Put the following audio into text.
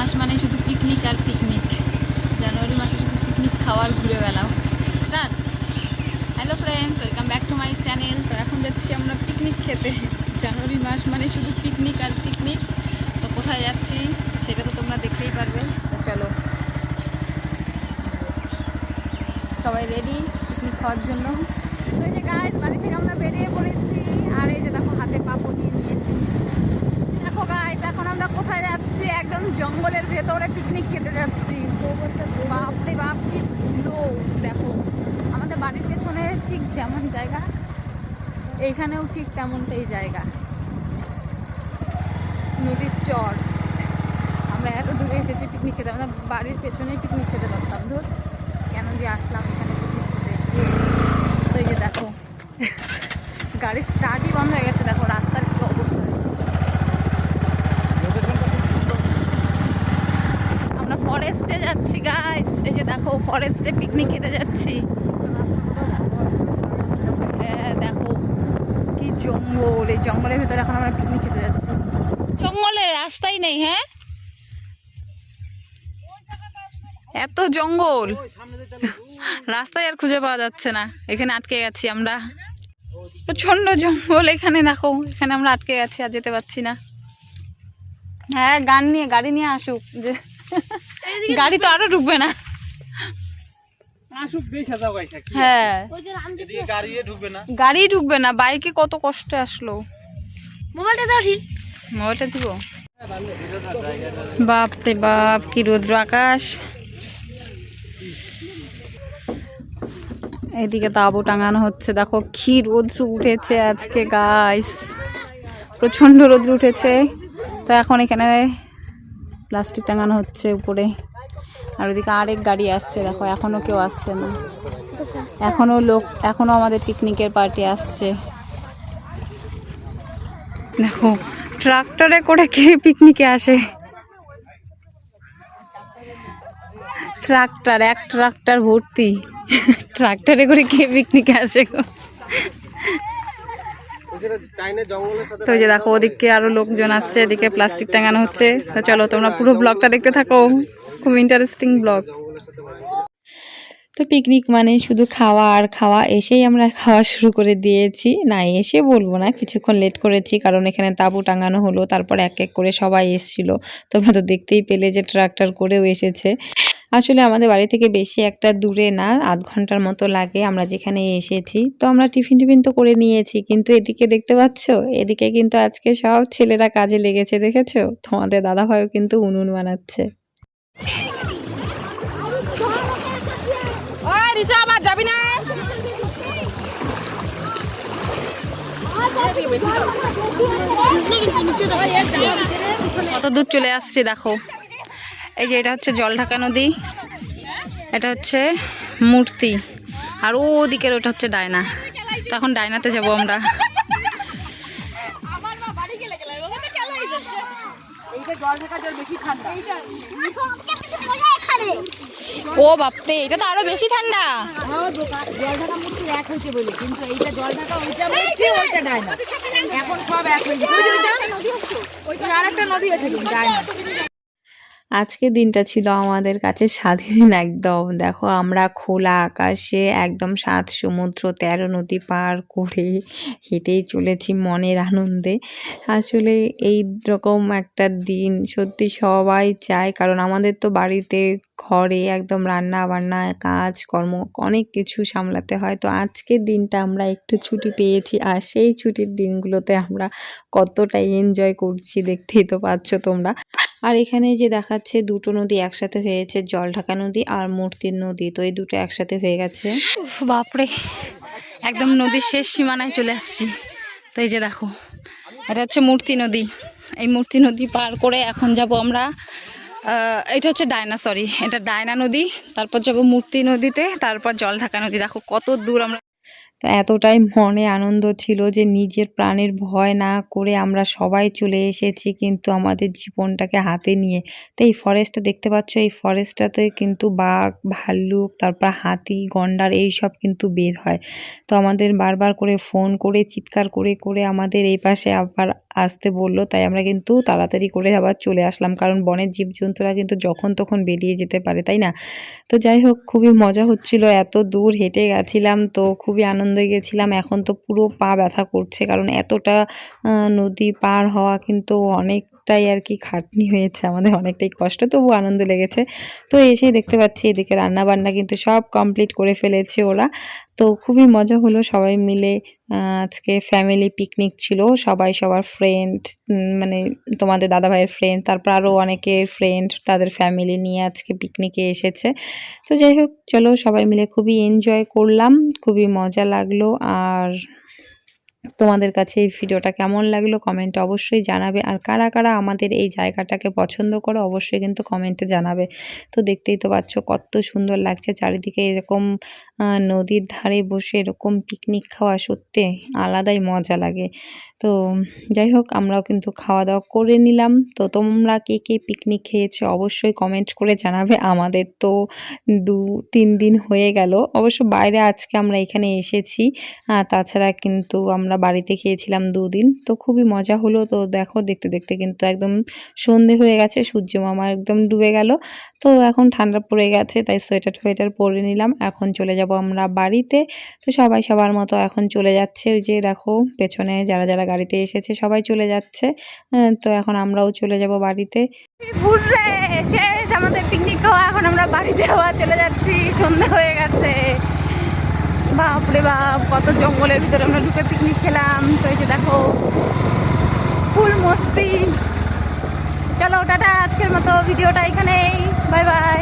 মাস মানে শুধু পিকনিক আর পিকনিক জানুয়ারি মাসে শুধু পিকনিক খাওয়ার ঘুরে বেড়াও। Start hello friends welcome back to my channel তো এখন যাচ্ছি আমরা পিকনিক খেতে। জানুয়ারি মাস মানে শুধু পিকনিক আর পিকনিক তো কোথায় যাচ্ছি, সেটা তো তোমরা দেখতেই পারবে। চলো। সবাই রেডি পিকনিক খাওয়ার জন্য? এই যে গাছ বাড়ি থেকে আমরা বেরিয়ে পড়েছি। আর এই যে দেখো হাতে পাপড় নিয়ে নিয়েছি দেখো গাইস এখন আমরা কোথায় যাচ্ছি একদম জঙ্গলের ভেতরে পিকনিক খেতে যাচ্ছি বাপরে বাপ কি লোক দেখো আমাদের বাড়ির পেছনে ঠিক যেমন জায়গা এইখানেও ঠিক তেমনটাই জায়গা। নদীর চর। আমরা এত দূরে এসেছি পিকনিক খেতে আমাদের বাড়ির পেছনেই পিকনিক খেতে পারতাম। ধর, কেন যে আসলাম এখানে পিকনিক খেতে? তো এই যে দেখো, গাড়ির স্টার্টই বন্ধ হয়ে গেছে। দেখো, রাস্তার কি অবস্থা? আমরা ফরেস্টে যাচ্ছি গাইস এই যে দেখো ফরেস্টে পিকনিক খেতে যাচ্ছি। জঙ্গল এই জঙ্গলের ভিতরে এখন আমরা পিকনিক খেতে যাচ্ছি। জঙ্গলে রাস্তাই নেই হ্যাঁ? এত জঙ্গল। রাস্তায় আর খুঁজে পাওয়া যাচ্ছে না। এখানে আটকে গেছি আমরা। প্রচণ্ড জঙ্গল এখানে দেখো এখানে আমরা আটকে গেছি আর যেতে পারছি না। হ্যাঁ গান নিয়ে গাড়ি নিয়ে আসুক। যে গাড়ি তো আরও ঢুকবে না আসুক দেখে যাও গাইছা কি হ্যাঁ। এদিকে গাড়ি ঢুকবে না। গাড়ি ঢুকবে না বাইকে কত কষ্টে আসলো। মোবাইলটা দাও ঠিক মোবাইলটা দিব। বাপ রে বাপ কি রৌদ্র আকাশ। এদিকে তাবু টাঙানো হচ্ছে দেখো কি রৌদ্র উঠেছে আজকে গাইস প্রচণ্ড রৌদ্র উঠেছে। তো এখন এখানে প্লাস্টিক টাঙানো হচ্ছে উপরে। আর ওদিকে আরেক গাড়ি আসছে, দেখো, এখনও কেউ আসছে না। এখনও লোক, এখনও আমাদের পিকনিকের পার্টি আসছে। দেখো ট্রাক্টরে করে কে পিকনিকে আসে? ট্রাক্টর এক ট্রাক্টর ভর্তি। ট্রাক্টরে করে কে পিকনিকে আসে গো? তো যে দেখো ওদিকে আরও লোকজন আসছে এদিকে প্লাস্টিক টাঙানো হচ্ছে। তো চলো তোমরা পুরো ব্লগটা দেখতে থাকো। খুব ইন্টারেস্টিং ব্লগ তো পিকনিক মানে শুধু খাওয়া আর খাওয়া এসেই আমরা খাওয়া শুরু করে দিয়েছি। না এসে বলব না কিছুক্ষণ লেট করেছি কারণ এখানে তাঁবু টাঙানো হলো তারপর এক এক করে সবাই এসেছিল। তোমরা তো দেখতেই পেলে যে ট্রাক্টর করেও এসেছে। আসলে আমাদের বাড়ি থেকে বেশি একটা দূরে না আধ ঘণ্টার মতো লাগে আমরা যেখানে এসেছি। তো আমরা টিফিন টিফিন তো করে নিয়েছি কিন্তু এদিকে দেখতে পাচ্ছ? এদিকে কিন্তু আজকে সব ছেলেরা কাজে লেগেছে দেখেছ? তোমাদের দাদাভাইও কিন্তু উনুন বানাচ্ছে। কত দূর চলে আসছি দেখো। এই যে এটা হচ্ছে জলঢাকা নদী। এটা হচ্ছে মূর্তি। আর ও ওদিকের ওটা হচ্ছে ডায়না। তো এখন ডায়নাতে যাব আমরা। ও বাপরে, এটা তো আরও বেশি ঠান্ডা। আজকে দিনটা ছিল আমাদের কাছে স্বাধীন একদম। দেখো, আমরা খোলা আকাশে একদম সাত সমুদ্র, তেরো নদী পার করে হেঁটেই চলেছি মনের আনন্দে। আসলে এই রকম একটা দিন সত্যি সবাই চায়, কারণ আমাদের তো বাড়িতে ঘরে একদম রান্না বান্না কাজ কর্ম অনেক কিছু সামলাতে হয়। তো আজকের দিনটা আমরা একটু ছুটি পেয়েছি আর সেই ছুটির দিনগুলোতে আমরা কতটা এনজয় করছি দেখতেই তো পাচ্ছ তোমরা। আর এখানে যে দেখাচ্ছে দুটো নদী একসাথে হয়েছে জল ঢাকা নদী আর মূর্তির নদী। তো এই দুটো একসাথে হয়ে গেছে। বাপরে। একদম নদীর শেষ সীমানায় চলে আসছি। তো এই যে দেখো, এটা হচ্ছে মূর্তি নদী। এই মূর্তি নদী পার করে এখন যাব আমরা এটা হচ্ছে ডায়না সরি এটা ডায়না নদী, তারপর যাব মূর্তি নদীতে, তারপর জল ঢাকা নদী। দেখো কত দূর আমরা তো এতটাই মনে আনন্দ ছিল যে নিজের প্রাণের ভয় না করে আমরা সবাই চলে এসেছি কিন্তু আমাদের জীবনটাকে হাতে নিয়ে। তো এই ফরেস্টটা দেখতে পাচ্ছ, এই ফরেস্টটাতে কিন্তু বাঘ, ভাল্লুক, তারপর হাতি, গন্ডার এই সব কিন্তু বের হয়। তো আমাদের বারবার করে ফোন করে, চিৎকার করে করে আমাদের এই পাশে আবার আসতে বলল, তাই আমরা কিন্তু তাড়াতাড়ি করে আবার চলে আসলাম। কারণ বনের জীবজন্তুরা কিন্তু যখন তখন বেরিয়ে যেতে পারে, তাই না? তো যাই হোক, খুবই মজা হচ্ছিল, এত দূর হেঁটে গেছিলাম, তো খুবই আনন্দে গেছিলাম। এখন তো পুরো পা ব্যথা করছে কারণ এতটা নদী পার হওয়া কিন্তু অনেকটাই আর কি খাটনি হয়েছে, আমাদের অনেকটাই কষ্ট তবু আনন্দ লেগেছে। তো এসেই দেখতে পাচ্ছি এদিকে রান্না বান্না কিন্তু সব কমপ্লিট করে ফেলেছে ওরা। তো খুবই মজা হলো সবাই মিলে আজকে ফ্যামিলি পিকনিক ছিল, সবাই সবার ফ্রেন্ড মানে তোমাদের দাদা ভাইয়ের ফ্রেন্ড তারপর আরও অনেকের ফ্রেন্ড তাদের ফ্যামিলি নিয়ে আজকে পিকনিকে এসেছে। তো যাই হোক, চলো সবাই মিলে খুবই এনজয় করলাম, খুবই মজা লাগল, আর তোমাদের কাছে এই ভিডিওটা কেমন লাগল কমেন্টে অবশ্যই জানাবে। আর কারা কারা আমাদের এই জায়গাটাকে পছন্দ করো অবশ্যই কিন্তু কমেন্টে জানাবে। তো দেখতেই তো পাচ্ছ কত সুন্দর লাগছে চারিদিকে এরকম নদীর ধারে বসে এরকম পিকনিক খাওয়া সত্যি আলাদাই মজা লাগে। তো যাই হোক আমরাও কিন্তু খাওয়া দাওয়া করে নিলাম। তো তোমরা কে কে পিকনিক খেয়েছো অবশ্যই কমেন্ট করে জানাবে। আমাদের তো দু, তিন দিন হয়ে গেল। অবশ্য বাইরে আজকে আমরা এখানে এসেছি। তাছাড়া কিন্তু আমরা বাড়িতে খেয়েছিলাম দুদিন তো খুবই মজা হলো। তো দেখো দেখতে দেখতে কিন্তু একদম সন্ধে হয়ে গেছে সূর্য মামা একদম ডুবে গেল। তো এখন ঠান্ডা পড়ে গেছে তাই সোয়েটার টোয়েটার পরে নিলাম। এখন চলে যাব আমরা বাড়িতে। তো সবাই সবার মতো এখন চলে যাচ্ছে। ওই যে দেখো পেছনে যারা যারা গাড়িতে এসেছে সবাই চলে যাচ্ছে। আহ, তো এখন আমরাও চলে যাব বাড়িতে। ঘুরে শেষ আমাদের পিকনিক খাওয়া এখন আমরা বাড়িতে আবার চলে যাচ্ছি। সন্ধ্যা হয়ে গেছে। বাপরে বাপ, কত জঙ্গলের ভিতরে আমরা ঢুকে পিকনিক খেলাম। তো এই যে দেখো, ফুল মস্তি। চলো, টাটা, আজকের মতো ভিডিওটা এখানেই। Bye bye.